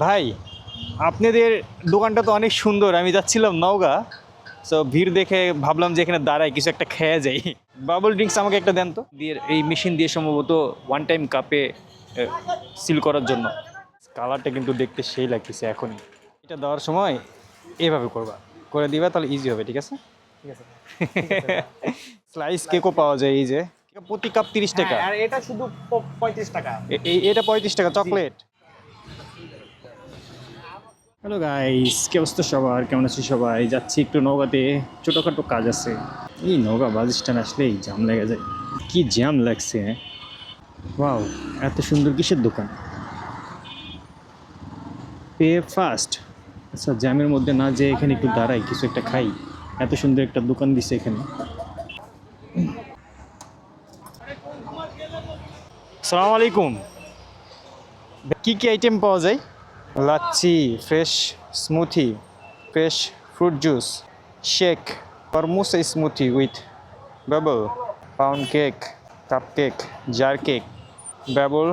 ভাই আপনাদের দোকানটা তো অনেক সুন্দর আমি যাচ্ছিলাম নওগাঁ। তো ভিড় দেখে ভাবলাম যে এখানে দাঁড়ায় কিছু একটা খেয়ে যাই। বাবল ড্রিঙ্কস আমাকে একটা দেন তো। দিয়ে এই মেশিন দিয়ে সম্ভবত ওয়ান টাইম কাপে সিল করার জন্য। কালারটা কিন্তু দেখতে সেই লাগতেছে এখনই। এটা দেওয়ার সময় এভাবে করবা। করে দিবা তাহলে ইজি হবে ঠিক আছে? ঠিক আছে। স্লাইস কেকও পাওয়া যায় এই যে। প্রতি কাপ তিরিশ টাকা। হ্যাঁ, আর এটা শুধু পঁয়ত্রিশ টাকা। এই এটা পঁয়ত্রিশ টাকা চকলেট হ্যালো গাইস কে অবস্থা সবার? কেমন আছি সবাই? যাচ্ছি একটু নৌকাতে ছোটোখাটো কাজ আছে। এই নৌকা বাস স্ট্যান্ড আসলেই জ্যাম লেগে যায়। কি জ্যাম লাগছে হ্যাঁ? এত সুন্দর কিসের দোকান? পে ফাস্ট আচ্ছা জ্যামের মধ্যে না যে এখানে একটু দাঁড়াই, কিছু একটা খাই। এত সুন্দর একটা দোকান দিছে এখানে। সালামু আলাইকুম। কি কি আইটেম পাওয়া যায়? Lassi fresh smoothie, fresh fruit juice, shake, তরমুজ smoothie with bubble, pound cake, cupcake, jar cake, bubble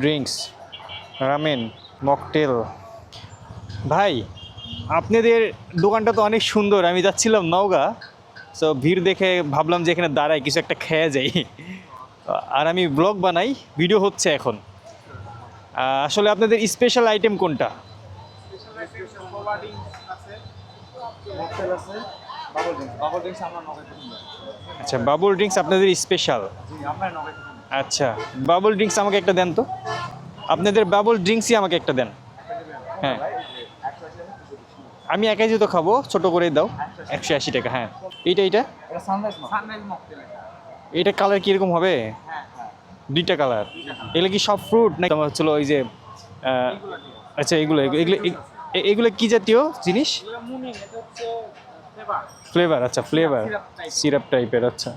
drinks, ramen, mocktail. ভাই, আপনাদের দোকানটা তো অনেক সুন্দর, আমি যাচ্ছিলাম নওগাঁ, তো ভিড় দেখে ভাবলাম যে এখানে দাঁড়াই কিছু একটা খেয়ে যাই। আর আমি ব্লগ বানাই, ভিডিও হচ্ছে এখন। আসলে আপনাদের স্পেশাল আইটেম কোনটা? আচ্ছা বাবুল ড্রিঙ্কস আপনাদের স্পেশাল আচ্ছা বাবুল ড্রিঙ্কস আমাকে একটা দেন তো। আপনাদের বাবুল ড্রিঙ্কসই আমাকে একটা দেন। হ্যাঁ। আমি একাই যেহেতু খাব ছোট করে দাও। একশো আশি টাকা হ্যাঁ। এইটা এইটা? এটা কালার কীরকম হবে? দুইটা কালার। এগুলো কি সব ফ্রুট না তোমার হচ্ছিল ওই যে আচ্ছা এগুলো এগুলো এগুলো এ- এগুলো কি জাতীয় জিনিস? ফ্লেভার আচ্ছা ফ্লেভার। সিরাপ টাইপের আচ্ছা।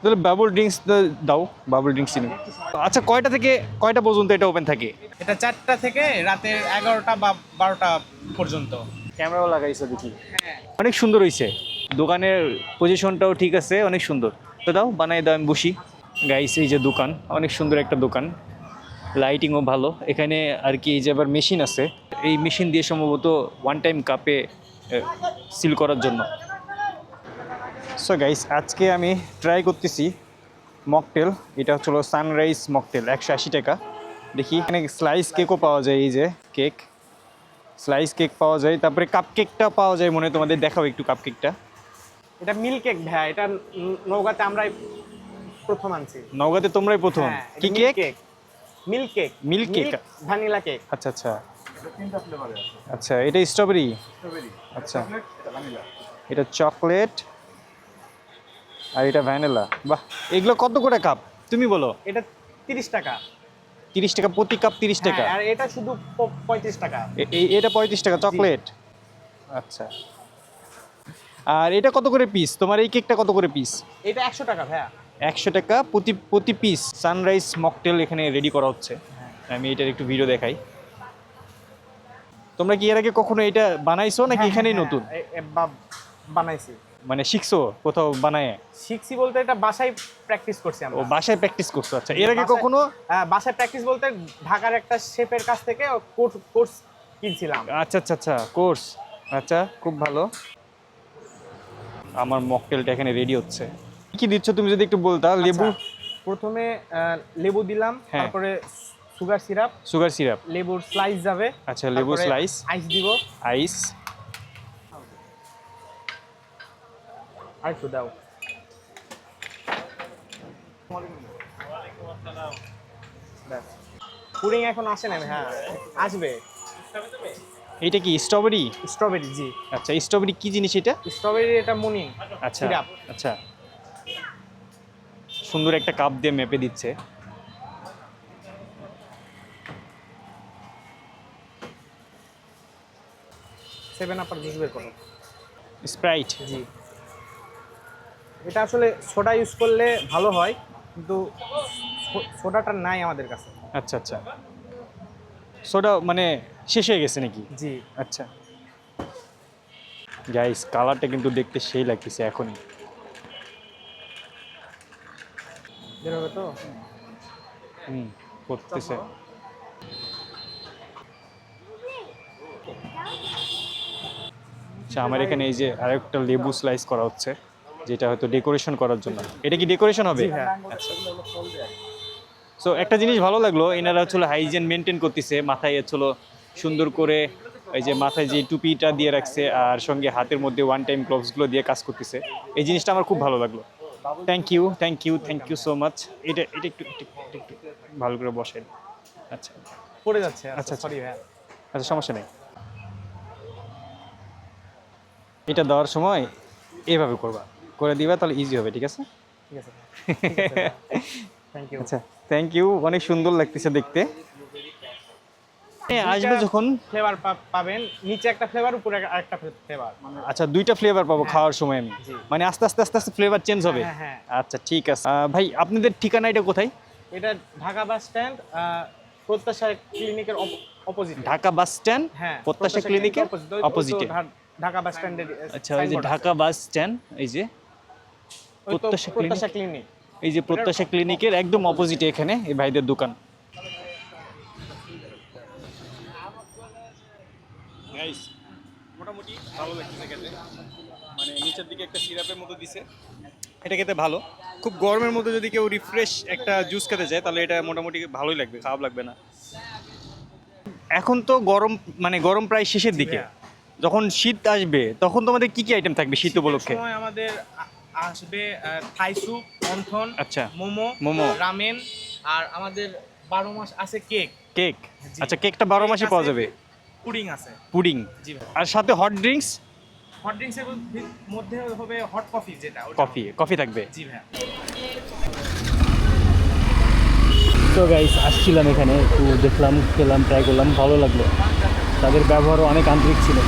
তাহলে বাবল ড্রিঙ্কস দাও বাবল ড্রিঙ্কস নিন আচ্ছা কয়টা থেকে কয়টা পর্যন্ত এটা ওপেন থাকে? এটা চারটা থেকে রাতের এগারোটা বা বারোটা পর্যন্ত। ক্যামেরাও লাগাইছে দেখি। হ্যাঁ। অনেক সুন্দর হয়েছে দোকানের পজিশনটাও ঠিক আছে অনেক সুন্দর। তো দাও বানাই দাও আমি বসি। গাইস, এই যে দোকান, অনেক সুন্দর একটা দোকান। লাইটিংও ভালো। এখানে আর কি এই যে আবার মেশিন আছে। এই মেশিন দিয়ে সম্ভবত ওয়ান টাইম কাপে সিল করার জন্য। সো গাইস আজকে আমি ট্রাই করতেছি মকটেল এটা হচ্ছিল সানরাইজ মকটেল একশো আশি টাকা। দেখি এখানে স্লাইস কেকও পাওয়া যায়, এই যে কেক স্লাইস কেক পাওয়া যায়, তারপরে কাপ কেকটা পাওয়া যায়, মনে তোমাদের দেখাও একটু কাপ কেকটা এটা মিল্ক কেক ভাইয়া। এটা নৌকাতে আমরাই প্রথম আনছি। নওগাঁতে তোমরাই প্রথম? হ্যাঁ, কি cake cake milk cake vanilla cake আচ্ছা আচ্ছা। আচ্ছা এটা স্ট্রবেরি আচ্ছা। এটা চকলেট আর এটা ভ্যানিলা বাহ এগুলো কত করে কাপ তুমি বলো। এটা তিরিশ টাকা। তিরিশ টাকা প্রতি কাপ তিরিশ টাকা? হ্যাঁ, আর এটা শুধু পঁয়ত্রিশ টাকা। এটা পঁয়ত্রিশ টাকা চকলেট আচ্ছা। আর এটা কত করে পিস তোমার এই কেকটা কত করে পিস এটা একশো টাকা ভাইয়া। একশো টাকা প্রতি প্রতি পিস সানরাইজ মকটেল এখানে রেডি করা হচ্ছে। আমি এটার একটু ভিডিও দেখাই। তোমরা কি এর আগে কখনো এটা বানাইছো নাকি এখানেই হ্যাঁ, নতুন? বানাইছি। মানে শিখছো কোথাও বানায়? শিখছি বলতে এটা বাসায় প্র্যাকটিস করছি আমরা। ও বাসায় প্র্যাকটিস করছ আচ্ছা। এর আগে কখনো? হ্যাঁ, বাসায় প্র্যাকটিস বলতে ঢাকার একটা শেফের কাছ থেকে কোর্স কোর্স কিনছিলাম। আচ্ছা আচ্ছা আচ্ছা কোর্স। আচ্ছা খুব ভালো। আমার মকটেলটা এখানে রেডি হচ্ছে। কি দিচ্ছ তুমি যদি একটু বলতা? লেবু? আচ্ছা, প্রথমে লেবু দিলাম হ্যাঁ। তারপরে সুগার সিরাপ। Sugar syrup. লেবুর স্লাইস যাবে। আচ্ছা লেবু স্লাইস আইস দিব। আইস আর একটু দাও। পুডিং এখন আসে না হ্যাঁ। আসবে। এটা কি স্ট্রবেরি স্ট্রবেরি জি। আচ্ছা স্ট্রবেরি কি জিনিস এটা? স্ট্রবেরি এটা মুনিং আচ্ছা আচ্ছা। সুন্দর একটা কাপ দিয়ে মেপে দিচ্ছে। সেভেন আপার জুস বের করো। স্প্রাইট জি। এটা আসলে সোডা ইউজ করলে ভালো হয় কিন্তু সোডাটা নাই আমাদের কাছে। আচ্ছা আচ্ছা। সোডা মানে শেষ হয়ে গেছে নাকি? জি। আচ্ছা। গাইস কালারটা কিন্তু দেখতে সেই লাগতেছে এখনই। বের হবে তো? হুম করতেছে। আচ্ছা, আমার এখানে এই যে আরেকটা লেবু স্লাইস করা হচ্ছে যেটা হয়তো ডেকোরেশন করার জন্য। এটা কি ডেকোরেশন হবে? সো হ্যাঁ। আচ্ছা। একটা জিনিস ভালো লাগল এনারা হচ্ছিল হাইজেন মেনটেন করতেছে মাথায় হচ্ছিল সুন্দর করে এই যে মাথায় যে টুপিটা দিয়ে রাখছে আর সঙ্গে হাতের মধ্যে ওয়ান টাইম গ্লোভসগুলো দিয়ে কাজ করতেছে। এই জিনিসটা আমার খুব ভালো লাগল। Thank you thank you thank you so much এটা এটা একটু একটু ভালো করে বসেন। আচ্ছা। পড়ে যাচ্ছে আচ্ছা, আচ্ছা আচ্ছা। সরি ভাইয়া আচ্ছা সমস্যা নেই। এটা দেওয়ার সময় এভাবে করবা। করে দিবা তাহলে ইজি হবে ঠিক আছে? ঠিক আছে থ্যাংক ইউ আচ্ছা থ্যাংক ইউ অনেক সুন্দর লাগতেছে দেখতে। হ্যাঁ, আসবে যখন। ফ্লেভার পাবেন। নিচে একটা ফ্লেভার উপরে আরেকটা ফ্লেভার আচ্ছা দুইটা ফ্লেভার পাবো খাওয়ার সময় আমি। মানে আস্তে আস্তে আস্তে আস্তে ফ্লেভার চেঞ্জ হবে। হ্যাঁ, হ্যাঁ। আচ্ছা ঠিক আছে। ভাই আপনাদের ঠিকানা এটা কোথায়? এটা ঢাকা বাস স্ট্যান্ড প্রত্যাশা ক্লিনিকের অপোজিট ঢাকা বাস স্ট্যান্ড হ্যাঁ প্রত্যাশা ক্লিনিকের অপোজিটে ঢাকা বাস স্ট্যান্ডের আচ্ছা ওই যে ঢাকা বাস স্ট্যান্ড এই যে প্রত্যাশা প্রত্যাশা ক্লিনিক এই যে প্রত্যাশা ক্লিনিকের একদম অপোজিটে এখানে এই ভাইদের দোকান। মোটামুটি ভালো লাগতেছে খেতে। মানে নিচের দিকে একটা সিরাপের মতো দিছে। এটা খেতে ভালো। খুব গরমের মধ্যে যদি কেউ রিফ্রেশ একটা জুস খেতে চায় তাহলে এটা মোটামুটি ভালোই লাগবে খারাপ লাগবে না। এখন তো গরম মানে গরম প্রায় শেষের দিকে। যখন শীত আসবে তখন তোমাদের কি কি আইটেম থাকবে শীত উপলক্ষে? আমাদের আসবে থাই স্যুপ অন্থন আচ্ছা। মোমো মোমো। রামেন আর আমাদের বারো মাস আছে কেক কেক আচ্ছা কেকটা বারো মাসে পাওয়া যাবে। পুডিং আছে। পুডিং। জি ভাই। আর সাথে হট ড্রিঙ্কস হট ড্রিঙ্কস এর মধ্যে হবে হট কফি যেটা কফি কফি থাকবে। জি ভাই। তো গাইস আসছিলাম এখানে একটু দেখলাম খেলাম ট্রাই করলাম ভালো লাগল। তাদের ব্যবহারও অনেক আন্তরিক ছিল।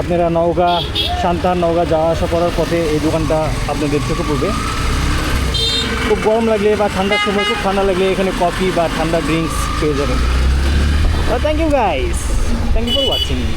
আপনারা নওগাঁ সান্তাহার নওগাঁ যাওয়া আসা করার পথে এই দোকানটা আপনাদের চোখে পড়বে। খুব গরম লাগলে বা ঠান্ডার সময় খুব ঠান্ডা লাগলে এখানে কফি বা ঠান্ডা ড্রিঙ্কস পেয়ে যাবেন। Well, thank you guys. Thank you for watching.